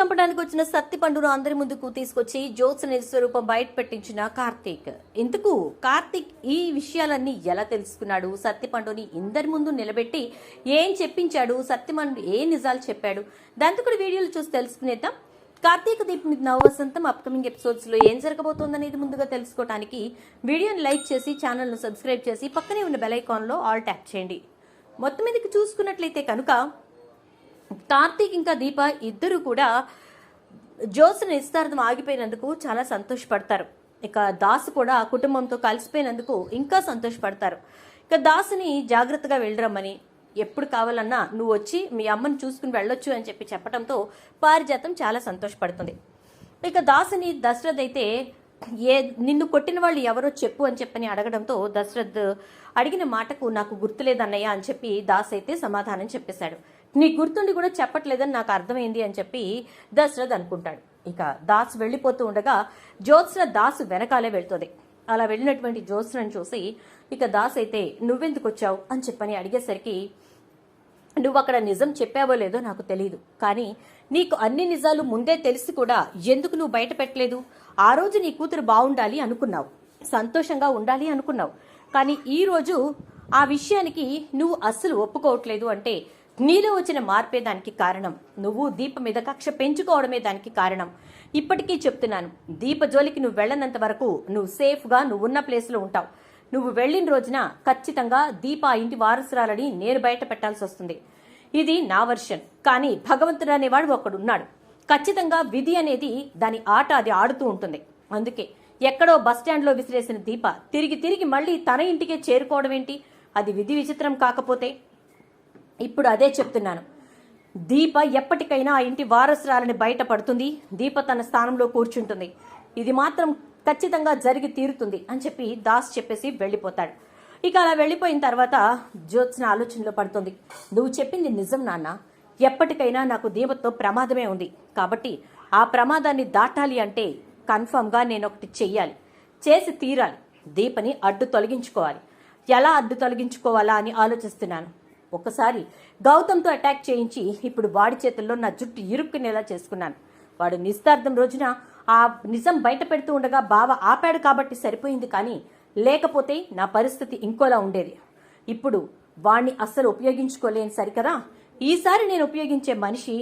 చంపడానికి వచ్చిన సత్తి పండును అందరి ముందుకు తీసుకొచ్చి జ్యోత్స్న స్వరూపం బయట పెట్టించిన కార్తీక్. ఇందుకు కార్తీక్ ఈ విషయాలన్నీ ఎలా తెలుసుకున్నాడు? సత్తి పండుని ఇందరి ముందు నిలబెట్టి ఏం చెప్పించాడు? సత్యమండు ఏ నిజాలు చెప్పాడు? దాంతో కూడా వీడియోలు చూసి తెలుసుకునేద్దాం. కార్తీక దీప్ మీద నవవసంతం అప్కమింగ్ ఎపిసోడ్స్లో ఏం జరగబోతోందనేది ముందుగా తెలుసుకోవడానికి వీడియోని లైక్ చేసి ఛానల్ను సబ్స్క్రైబ్ చేసి పక్కనే ఉన్న బెల్ ఐకాన్లో ఆల్ ట్యాప్ చేయండి. మొత్తం మీదకి చూసుకున్నట్లయితే కనుక కార్తీక్ ఇంకా దీప ఇద్దరు కూడా జ్యోత్స్న నిస్తార్థం ఆగిపోయినందుకు చాలా సంతోషపడతారు. ఇక దాస్ కూడా కుటుంబంతో కలిసిపోయినందుకు ఇంకా సంతోషపడతారు. ఇక దాసుని జాగ్రత్తగా వెళ్ళరమ్మని ఎప్పుడు కావాలన్నా నువ్వు వచ్చి మీ అమ్మని చూసుకుని వెళ్ళొచ్చు అని చెప్పి చెప్పడంతో పారిజాతం చాలా సంతోషపడుతుంది. ఇక దాసుని దశరథ్ అయితే ఏ నిన్ను కొట్టిన వాళ్ళు ఎవరో చెప్పు అని చెప్పని అడగడంతో దశరథ్ అడిగిన మాటకు నాకు గుర్తులేదన్నయ్య అని చెప్పి దాస్ అయితే సమాధానం చెప్పేశాడు. నీ గుర్తుండి కూడా చెప్పట్లేదని నాకు అర్థమైంది అని చెప్పి దశరథ్ అనుకుంటాడు. ఇక దాస్ వెళ్ళిపోతూ ఉండగా జ్యోత్స్న దాసు వెనకాలే వెళ్తుంది. అలా వెళ్ళినటువంటి జ్యోత్స్నను చూసి ఇక దాస్ అయితే నువ్వెందుకు వచ్చావు? అని చెప్పని అడిగేసరికి నువ్వు అక్కడ నిజం చెప్పావో లేదో నాకు తెలియదు కానీ నీకు అన్ని నిజాలు ముందే తెలిసి కూడా ఎందుకు నువ్వు బయట పెట్టలేదు? ఆ రోజు నీ కూతురు బాగుండాలి అనుకున్నావు. సంతోషంగా ఉండాలి అనుకున్నావు. కానీ ఈ రోజు ఆ విషయానికి నువ్వు అస్సలు ఒప్పుకోవట్లేదు అంటే నీలో వచ్చిన మార్పే దానికి కారణం. నువ్వు దీప మీద కక్ష పెంచుకోవడమే దానికి కారణం. ఇప్పటికీ చెప్తున్నాను దీప జోలికి నువ్వు వెళ్ళనంత వరకు నువ్వు సేఫ్గా నువ్వు ఉన్న ప్లేస్లో ఉంటావు. నువ్వు వెళ్ళిన రోజున ఖచ్చితంగా దీప ఇంటి వారసురాలని నేను బయట పెట్టాల్సి వస్తుంది. ఇది నా వర్షన్ కానీ భగవంతుడు అనేవాడు ఒకడున్నాడు ఖచ్చితంగా విధి అనేది దాని ఆట అది ఆడుతూ ఉంటుంది. అందుకే ఎక్కడో బస్టాండ్లో విసిరేసిన దీప తిరిగి తిరిగి మళ్ళీ తన ఇంటికే చేరుకోవడం ఏంటి? అది విధి విచిత్రం కాకపోతే ఇప్పుడు అదే చెప్తున్నాను. దీప ఎప్పటికైనా ఆ ఇంటి వారసురాలని బయటపడుతుంది. దీప తన స్థానంలో కూర్చుంటుంది. ఇది మాత్రం ఖచ్చితంగా జరిగి తీరుతుంది అని చెప్పి దాస్ చెప్పేసి వెళ్ళిపోతాడు. ఇక అలా వెళ్ళిపోయిన తర్వాత జ్యోత్స్న ఆలోచనలో పడుతుంది. నువ్వు చెప్పింది నిజం నాన్న. ఎప్పటికైనా నాకు దీపతో ప్రమాదమే ఉంది. కాబట్టి ఆ ప్రమాదాన్ని దాటాలి అంటే కన్ఫర్మ్గా నేను ఒకటి చెయ్యాలి. చేసి తీరాలి. దీపని అడ్డు తొలగించుకోవాలి. ఎలా అడ్డు తొలగించుకోవాలా అని ఆలోచిస్తున్నాను. ఒకసారి గౌతమ్తో అటాక్ చేయించి ఇప్పుడు వాడి చేతుల్లో నా జుట్టు ఇరుక్కునేలా చేసుకున్నాను. వాడు నిస్తార్థం రోజున ఆ నిజం బయట పెడుతూ ఉండగా బావ ఆపాడు కాబట్టి సరిపోయింది కానీ లేకపోతే నా పరిస్థితి ఇంకోలా ఉండేది. ఇప్పుడు వాణ్ణి అస్సలు ఉపయోగించుకోలేని సరికదా? ఈసారి నేను ఉపయోగించే మనిషి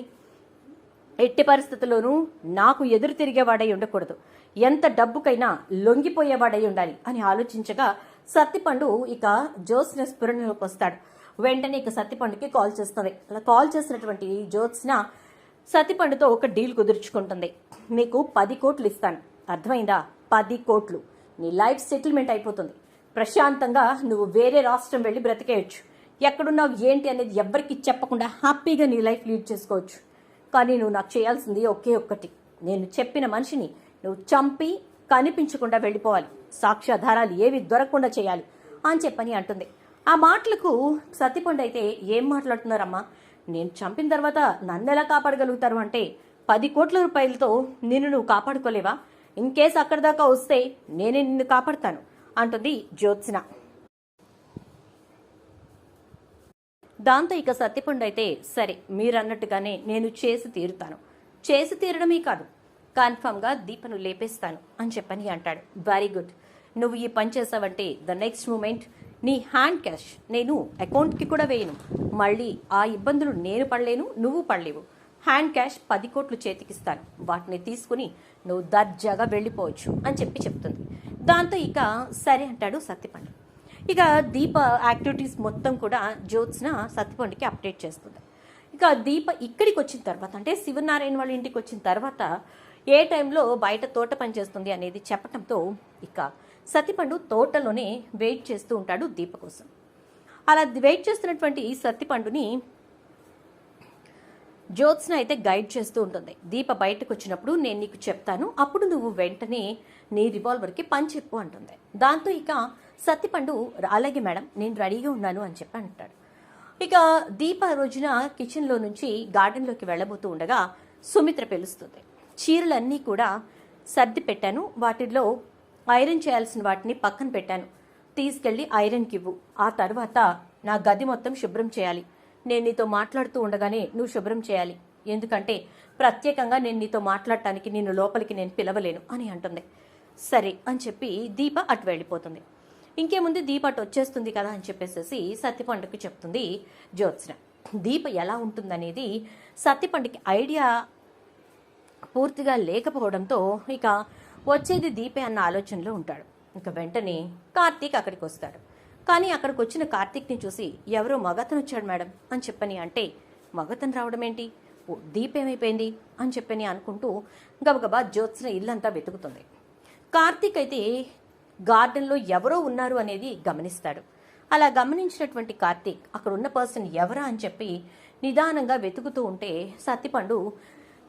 ఎట్టి పరిస్థితుల్లోనూ నాకు ఎదురు తిరిగేవాడై ఉండకూడదు. ఎంత డబ్బుకైనా లొంగిపోయేవాడై ఉండాలి అని ఆలోచించగా సత్తిపండు ఇక జోస్న స్ఫురణలోకి వస్తాడు. వెంటనే ఇక సత్తిపండుకి కాల్ చేస్తుంది. అలా కాల్ చేసినటువంటి జ్యోత్స్న సత్తిపండుతో ఒక డీల్ కుదుర్చుకుంటుంది. మీకు పది కోట్లు ఇస్తాను. అర్థమైందా? పది కోట్లు. నీ లైఫ్ సెటిల్మెంట్ అయిపోతుంది. ప్రశాంతంగా నువ్వు వేరే రాష్ట్రం వెళ్ళి బ్రతికేయచ్చు. ఎక్కడున్నావు ఏంటి అనేది ఎవ్వరికి చెప్పకుండా హ్యాపీగా నీ లైఫ్ లీడ్ చేసుకోవచ్చు. కానీ నువ్వు నాకు చేయాల్సింది ఒకే ఒక్కటి. నేను చెప్పిన మనిషిని నువ్వు చంపి కనిపించకుండా వెళ్ళిపోవాలి. సాక్ష్యాధారాలు ఏవి దొరకకుండా చేయాలి అని చెప్పని అంటుంది. ఆ మాటలకు సత్తిపండు అయితే ఏం మాట్లాడుతున్నారమ్మా? నేను చంపిన తర్వాత నన్ను ఎలా కాపాడగలుగుతారు అంటే పది కోట్ల రూపాయలతో నిన్ను నువ్వు కాపాడుకోలేవా? ఇన్ కేస్ అక్కడి దాకా వస్తే నేనే నిన్ను కాపాడుతాను అంటుంది జ్యోత్స్న. దాంతో ఇక సత్యపండు అయితే సరే మీరన్నట్టుగానే నేను చేసి తీరుతాను. చేసి తీరడమే కాదు కన్ఫర్మ్గా దీపను లేపేస్తాను అని చెప్పని అంటాడు. వెరీ గుడ్ నువ్వు ఈ పని చేసావంటే ద నెక్స్ట్ మూమెంట్ నీ హ్యాండ్ క్యాష్ నేను అకౌంట్కి కూడా వేయను. మళ్ళీ ఆ ఇబ్బందులు నేను పడలేను నువ్వు పడలేవు. హ్యాండ్ క్యాష్ పది కోట్లు చేతికిస్తాను. వాటిని తీసుకుని నువ్వు దర్జాగా వెళ్ళిపోవచ్చు అని చెప్పి చెప్తుంది. దాంతో ఇక సరే అంటాడు సత్యపండు. ఇక దీప యాక్టివిటీస్ మొత్తం కూడా జ్యోత్స్న సత్యపండుకి అప్డేట్ చేస్తుంది. ఇక దీప ఇక్కడికి వచ్చిన తర్వాత అంటే శివనారాయణ వాళ్ళ ఇంటికి వచ్చిన తర్వాత ఏ టైంలో బయట తోట పని చేస్తుంది అనేది చెప్పడంతో ఇక సత్యపండు తోటలోనే వెయిట్ చేస్తూ ఉంటాడు దీప కోసం. అలా వెయిట్ చేస్తున్నటువంటి సత్యపండుని జ్యోత్స్న అయితే గైడ్ చేస్తూ ఉంటుంది. దీప బయటకు వచ్చినప్పుడు నేను నీకు చెప్తాను. అప్పుడు నువ్వు వెంటనే నీ రివాల్వర్కి పని చెప్పు అంటుంది. దాంతో ఇక సత్తిపండు అలాగే మేడం నేను రెడీగా ఉన్నాను అని చెప్పి అంటాడు. ఇక దీప రోజున కిచెన్లో నుంచి గార్డెన్లోకి వెళ్ళబోతూ ఉండగా సుమిత్ర పిలుస్తుంది. చీరలన్నీ కూడా సర్ది పెట్టాను. వాటిల్లో ఐరన్ చేయాల్సిన వాటిని పక్కన పెట్టాను. తీసుకెళ్ళి ఐరన్కివ్వు ఆ తర్వాత నా గది మొత్తం శుభ్రం చేయాలి. నేను నీతో మాట్లాడుతూ ఉండగానే నువ్వు శుభ్రం చేయాలి. ఎందుకంటే ప్రత్యేకంగా నేను నీతో మాట్లాడటానికి నిన్ను లోపలికి నేను పిలవలేను అని అంటుంది. సరే అని చెప్పి దీప అటు వెళ్ళిపోతుంది. ఇంకేముంది దీప అటు వచ్చేస్తుంది కదా అని చెప్పేసి సత్యపండుకి చెప్తుంది జ్యోత్స్న. దీప ఎలా ఉంటుందనేది సత్యపండుకి ఐడియా పూర్తిగా లేకపోవడంతో ఇక వచ్చేది దీపే అన్న ఆలోచనలో ఉంటాడు. ఇంకా వెంటనే కార్తీక్ అక్కడికి వస్తాడు. కానీ అక్కడికి వచ్చిన కార్తీక్ని చూసి ఎవరో మగతను వచ్చాడు మేడం అని చెప్పని అంటే మగతను రావడం ఏంటి దీపేమైపోయింది అని చెప్పని అనుకుంటూ గబగబా జ్యోత్స్న ఇల్లంతా వెతుకుతుంది. కార్తీక్ అయితే గార్డెన్లో ఎవరో ఉన్నారు అనేది గమనిస్తాడు. అలా గమనించినటువంటి కార్తీక్ అక్కడ ఉన్న పర్సన్ ఎవరా అని చెప్పి నిదానంగా వెతుకుతూ ఉంటే సత్తిపండు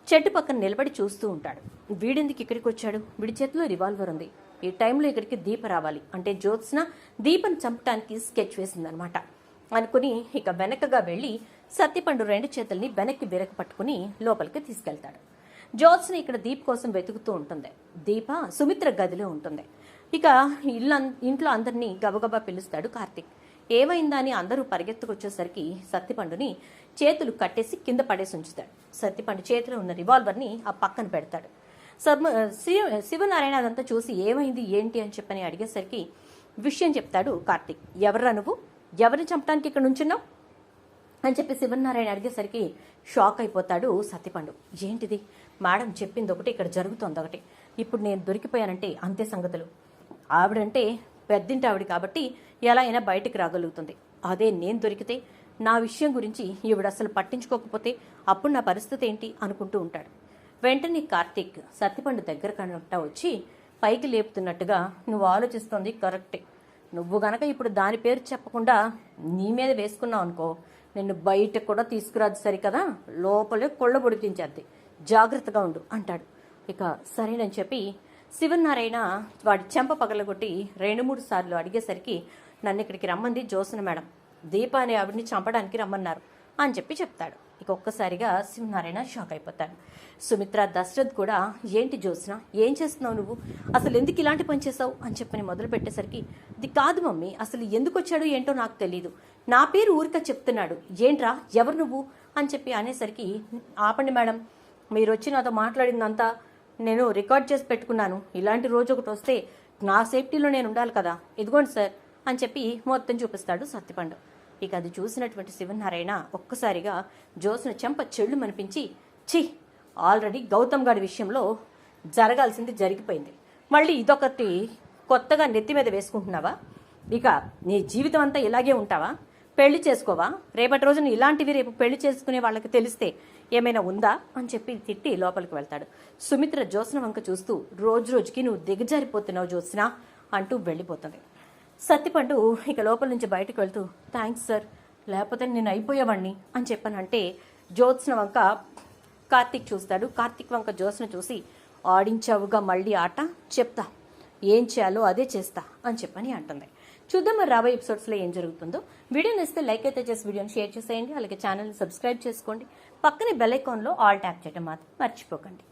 చెట్టు పక్కన నిలబడి చూస్తూ ఉంటాడు. వీడెందుకు ఇక్కడికి వచ్చాడు? వీడి చేతిలో రివాల్వర్ ఉంది. ఈ టైంలో ఇక్కడికి దీప రావాలి. అంటే జ్యోత్స్న దీపను చంపటానికి స్కెచ్ వేసిందనమాట. అనుకుని ఇక వెనకగా వెళ్ళి సత్తిపండు రెండు చేతుల్ని వెనక్కి బెరక పట్టుకుని లోపలికి తీసుకెళ్తాడు. జ్యోత్స్న ఇక్కడ దీప్ కోసం వెతుకుతూ ఉంటుంది. దీప సుమిత్ర గదిలో ఉంటుంది. ఇక ఇల్లు ఇంట్లో అందరినీ గబగబా పిలుస్తాడు కార్తీక్. ఏమైందా అని అందరూ పరిగెత్తుకొచ్చేసరికి సత్తిపండుని చేతులు కట్టేసి కింద పడేసి ఉంచుతాడు. సత్తిపండు చేతిలో ఉన్న రివాల్వర్ని ఆ పక్కన పెడతాడు. సర్మ శివ శివనారాయణ అదంతా చూసి ఏమైంది ఏంటి అని చెప్పని అడిగేసరికి విషయం చెప్తాడు కార్తిక్. ఎవర్రా నువ్వు? ఎవరిని చంపడానికి ఇక్కడ నుంచున్నావు? అని చెప్పి శివనారాయణ అడిగేసరికి షాక్ అయిపోతాడు సత్యపండు ఏంటిది? మేడం చెప్పింది ఒకటి ఇక్కడ జరుగుతోంది ఒకటి. ఇప్పుడు నేను దొరికిపోయానంటే అంతే సంగతులు. ఆవిడంటే పెద్దింటి ఆవిడ కాబట్టి ఎలా అయినా బయటికి రాగలుగుతుంది. అదే నేను దొరికితే నా విషయం గురించి ఈవిడ అసలు పట్టించుకోకపోతే అప్పుడు నా పరిస్థితి ఏంటి అనుకుంటూ ఉంటాడు. వెంటనే కార్తీక్ సత్యపండు దగ్గర కనుక వచ్చి పైకి లేపుతున్నట్టుగా నువ్వు ఆలోచిస్తోంది కరెక్టే. నువ్వు గనక ఇప్పుడు దాని పేరు చెప్పకుండా నీ మీద వేసుకున్నావు అనుకో నిన్ను బయట కూడా తీసుకురాదు సరికదా? లోపలే కొళ్ళ పొడిపించేద్ది జాగ్రత్తగా ఉండు అంటాడు. ఇక సరేనని చెప్పి శివనారాయణ వాడి చెంప పగలగొట్టి రెండు మూడు సార్లు అడిగేసరికి నన్ను ఇక్కడికి రమ్మంది జోసన మేడం. దీప అనే ఆవిడ్ని చంపడానికి రమ్మన్నారు అని చెప్పి చెప్తాడు. ఇక ఒక్కసారిగా శివనారాయణ షాక్ అయిపోతాడు. సుమిత్ర దశరథ్ కూడా ఏంటి జ్యోత్స్న? ఏం చేస్తున్నావు నువ్వు? అసలు ఎందుకు ఇలాంటి పని చేసావు అని చెప్పని మొదలు పెట్టేసరికి ఇది కాదు మమ్మీ అసలు ఎందుకు వచ్చాడు ఏంటో నాకు తెలియదు నా పేరు ఊరిక చెప్తున్నాడు. ఏంట్రా? ఎవరు నువ్వు? అని చెప్పి అనేసరికి ఆపండి మేడం మీరు వచ్చి నాతో మాట్లాడిందంతా నేను రికార్డ్ చేసి పెట్టుకున్నాను. ఇలాంటి రోజు ఒకటి వస్తే నా సేఫ్టీలో నేను ఉండాలి కదా. ఇదిగోండి సార్ అని చెప్పి మొత్తం చూపిస్తాడు సత్యపండు. ఇక అది చూసినటువంటి శివనారాయణ ఒక్కసారిగా జోస్ను చెంప చెళ్ళు మనిపించి ఛీ! ఆల్రెడీ గౌతమ్ గారి విషయంలో జరగాల్సింది జరిగిపోయింది. మళ్ళీ ఇదొకటి కొత్తగా నెత్తి మీద వేసుకుంటున్నావా? ఇక నీ జీవితం అంతా ఇలాగే ఉంటావా? పెళ్ళి చేసుకోవా? రేపటి రోజున ఇలాంటివి రేపు పెళ్ళి చేసుకునే వాళ్ళకి తెలిస్తే ఏమైనా ఉందా అని చెప్పి తిట్టి లోపలికి వెళ్తాడు. సుమిత్ర జ్యోత్స్న వంక చూస్తూ రోజు రోజుకి నువ్వు దిగజారిపోతున్నావు జ్యోత్స్న అంటూ వెళ్ళిపోతుంది. సత్తిపండు ఇక లోపల నుంచి బయటకు వెళ్తూ థ్యాంక్స్ సార్ లేకపోతే నేను అయిపోయేవాడిని అని చెప్పానంటే జ్యోత్స్న వంక కార్తీక్ చూస్తాడు. కార్తీక్ వంక జ్యోత్స్న చూసి ఆడించావుగా మళ్ళీ ఆట చెప్తా. ఏం చేయాలో అదే చేస్తా అని చెప్పని అంటుంది. చూద్దాం మరి రాబోయే ఎపిసోడ్స్లో ఏం జరుగుతుందో. వీడియోని ఇస్తే లైక్ అయితే చేసి వీడియోని షేర్ చేసేయండి. అలాగే ఛానల్ని సబ్స్క్రైబ్ చేసుకోండి. పక్కనే బెల్ ఐకాన్లో ఆల్ ట్యాప్ చేయడం మాత్రం మర్చిపోకండి.